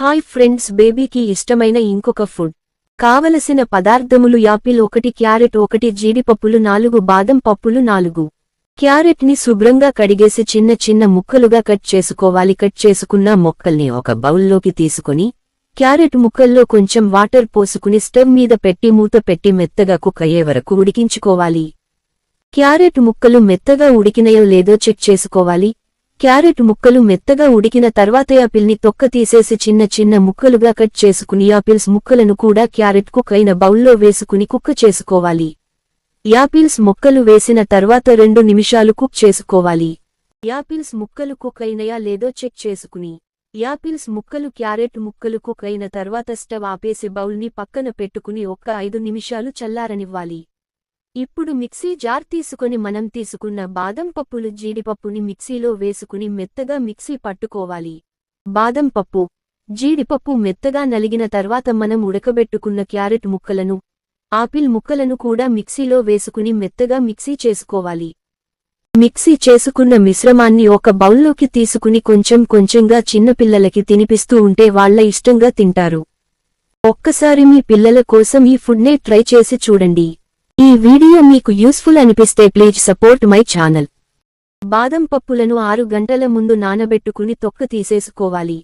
Hi friends బేబీకి ఇష్టమైన ఇంకొక ఫుడ్. కావలసిన పదార్థములు యాపిల్ ఒకటి క్యారెట్ ఒకటి జీడిపప్పులు నాలుగు బాదం పప్పులు నాలుగు. క్యారెట్ని శుభ్రంగా కడిగేసి చిన్న చిన్న ముక్కలుగా కట్ చేసుకోవాలి. కట్ చేసుకున్న మొక్కల్ని ఒక బౌల్లోకి తీసుకుని క్యారెట్ ముక్కల్లో కొంచెం వాటర్ పోసుకుని స్టవ్ మీద పెట్టి మూత పెట్టి మెత్తగా కుక్ అయ్యే వరకు ఉడికించుకోవాలి. క్యారెట్ ముక్కలు మెత్తగా ఉడికినయో లేదో చెక్ చేసుకోవాలి. క్యారెట్ ముక్కలు మెత్తగా ఉడికిన తర్వాత యాపిల్ని తొక్క తీసేసి చిన్న చిన్న ముక్కలుగా కట్ చేసుకుని యాపిల్స్ ముక్కలను కూడా క్యారెట్ కుక్ అయిన బౌల్లో వేసుకుని కుక్ చేసుకోవాలి. యాపిల్స్ ముక్కలు వేసిన తర్వాత రెండు నిమిషాలు కుక్ చేసుకోవాలి. యాపిల్స్ ముక్కలు కుక్ అయినయా లేదో చెక్ చేసుకుని. యాపిల్స్ ముక్కలు క్యారెట్ ముక్కలు కుక్ అయిన తర్వాత స్టవ్ ఆపేసి బౌల్ని పక్కన పెట్టుకుని ఒక్క ఐదు నిమిషాలు చల్లారనివ్వాలి. ఇప్పుడు మిక్సీ జార్ తీసుకొని మనం తీసుకున్న బాదం పప్పులు జీడిపప్పుని మిక్సీలో వేసుకుని మెత్తగా మిక్సీ పట్టుకోవాలి. బాదం పప్పు. జీడిపప్పు మెత్తగా నలిగిన తర్వాత మనం ఉడకబెట్టుకున్న క్యారెట్ ముక్కలను ఆపిల్ ముక్కలను కూడా మిక్సీలో వేసుకుని మెత్తగా మిక్సీ చేసుకోవాలి. మిక్సీ చేసుకున్న మిశ్రమాన్ని ఒక బౌల్లోకి తీసుకుని కొంచెం కొంచెంగా చిన్నపిల్లలకి తినిపిస్తూ ఉంటే వాళ్ళ ఇష్టంగా తింటారు. ఒక్కసారి మీ పిల్లల కోసం ఈ ఫుడ్నే ట్రై చేసి చూడండి. ఈ వీడియో మీకు యూస్ఫుల్ అనిపిస్తే ప్లీజ్ సపోర్ట్ మై ఛానల్. బాదం పప్పులను ఆరు గంటల ముందు నానబెట్టుకుని తొక్క తీసేసుకోవాలి.